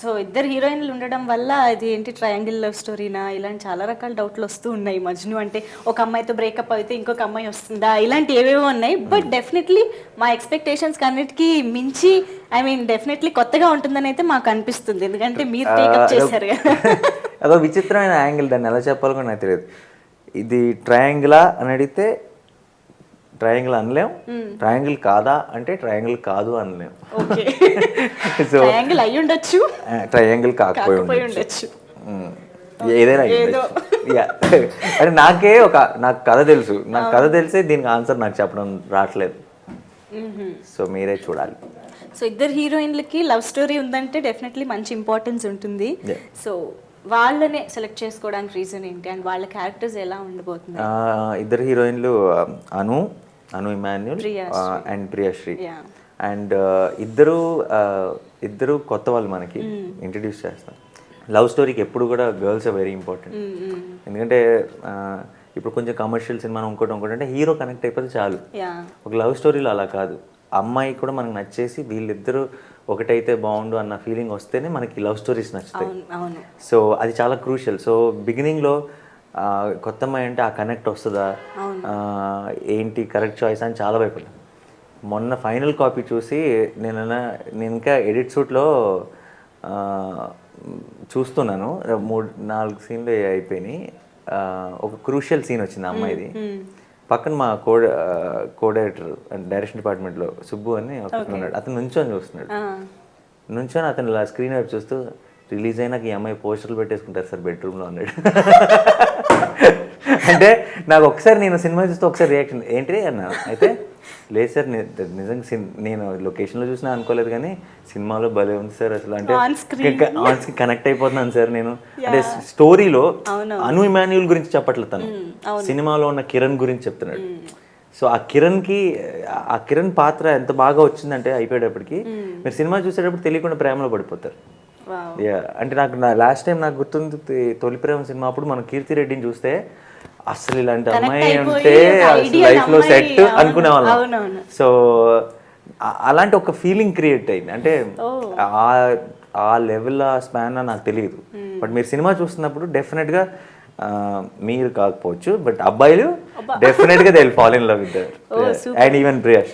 So ఇద్దరు హీరోయిన్లు ఉండడం వల్ల అది ఏంటి ట్రయాంగిల్ లవ్ స్టోరీనా ఇలాంటి చాలా రకాల డౌట్లు వస్తూ ఉన్నాయి. మజ్ను అంటే ఒక అమ్మాయితో బ్రేకప్ అయితే ఇంకొక అమ్మాయి వస్తుందా? ఇలాంటి ఏవేవో ఉన్నాయి. బట్ డెఫినెట్లీ మా ఎక్స్పెక్టేషన్స్ అన్నిటికీ మించి ఐ మీన్ డెఫినెట్లీ కొత్తగా ఉంటుందని అయితే మాకు అనిపిస్తుంది. ఎందుకంటే మీరు టేకప్ చేశారు కదా. అదో విచిత్రమైన యాంగిల్ దాన్ని. ఎలా చెప్పాలో కూడా నాకు తెలియదు. ఇది ట్రయాంగిలా అని అడిగితే ట్రయాంగిల్ అనలేం. ట్రయాంగిల్ కాదా అంటే ట్రయాంగిల్ కాదు అనలేం. సో ట్రయాంగిల్ అయి ఉండొచ్చు. ట్రయాంగిల్ కాకపోయి ఉండొచ్చు. ఏదైనా. అంటే నాకే ఒక నాకు కథ తెలుసు. నాకు కథ తెలిసే దీనికి ఆన్సర్ నాకు చెప్పడం రావట్లేదు. సో మీరే చూడాలి. సో ఇద్దరు హీరోయిన్లకి లవ్ స్టోరీ ఉందంటే డెఫినెట్లీ మంచి ఇంపార్టెన్స్ ఉంటుంది. సో వాళ్ళనే సెలెక్ట్ చేసుకోవడానికి రీజన్ ఏంటి? అండ్ వాళ్ళ క్యారెక్టర్స్ ఎలా ఉండబోతుంది ఇద్దరు హీరోయిన్లు Anu Anu Emmanuel. And Priyashree. And ఇద్దరు ఇద్దరు కొత్త వాళ్ళు మనకి ఇంట్రడ్యూస్ చేస్తాం. లవ్ స్టోరీకి ఎప్పుడు కూడా గర్ల్స్ ఆర్ వెరీ ఇంపార్టెంట్. ఎందుకంటే ఇప్పుడు కొంచెం కమర్షియల్ సినిమా ఇంకోటి ఇంకోటి అంటే హీరో కనెక్ట్ అయిపోతే చాలు. ఒక లవ్ స్టోరీలో అలా కాదు. అమ్మాయి కూడా మనకు నచ్చేసి వీళ్ళిద్దరూ ఒకటైతే బాగుండు అన్న ఫీలింగ్ వస్తేనే మనకి లవ్ స్టోరీస్ నచ్చుతాయి. సో అది చాలా క్రూషియల్. సో బిగినింగ్లో కొత్త అమ్మాయి అంటే ఆ కనెక్ట్ వస్తుందా? ఏంటి కరెక్ట్ చాయిస్ అని చాలా భయపడ్డాను మొన్న ఫైనల్ కాపీ చూసి నేను నేను ఇంకా ఎడిట్ షూట్లో చూస్తున్నాను. మూడు నాలుగు సీన్లు అయిపోయినాయి. ఒక క్రూషియల్ సీన్ వచ్చింది అమ్మాయిది. పక్కన మా కోడ్ కో డైరెక్టర్ డైరెక్షన్ డిపార్ట్మెంట్లో సుబ్బు అని ఉన్నాడు. అతను నుంచొని చూస్తున్నాడు. నుంచొని అతను ఇలా స్క్రీన్ వైపు చూస్తూ రిలీజ్ అయినాక ఈ అమ్మాయి పోస్టర్లు పెట్టేసుకుంటారు సార్ బెడ్రూమ్లో అన్నాడు. అంటే నాకు ఒకసారి నేను సినిమా చూస్తే ఒకసారి రియాక్షన్ ఏంటి అన్నాను అయితే లేదు సార్ నిజంగా సిన్ నేను లొకేషన్లో చూసినా అనుకోలేదు కానీ సినిమాలో భలే ఉంది సార్ అసలు. అంటే కనెక్ట్ అయిపోతున్నాను సార్ నేను. అంటే స్టోరీలో. అను ఇమాన్యుల్ గురించి చెప్పట్లేదు తను. సినిమాలో ఉన్న కిరణ్ గురించి చెప్తున్నాడు. సో ఆ కిరణ్కి ఆ కిరణ్ పాత్ర ఎంత బాగా వచ్చిందంటే అయిపోయేటప్పటికి మీరు సినిమా చూసేటప్పుడు తెలియకుండా ప్రేమలో పడిపోతారు. అంటే నాకు నా లాస్ట్ టైం నాకు గుర్తుంది తొలి ప్రేమ సినిమా అప్పుడు మనం కీర్తి రెడ్డిని చూస్తే అసలు ఇలాంటి అమ్మాయి ఉంటే లైఫ్లో సెట్ అనుకునే వాళ్ళం. సో అలాంటి ఒక ఫీలింగ్ క్రియేట్ అయింది. అంటే ఆ ఆ లెవెల్ ఆ స్పాన్ నాకు తెలియదు. బట్ మీరు సినిమా చూస్తున్నప్పుడు డెఫినెట్గా ఆ, మీరు కాకపోవచ్చు బట్ అబ్బాయిలు డెఫినెట్గా they fall in love with and even ప్రియాష్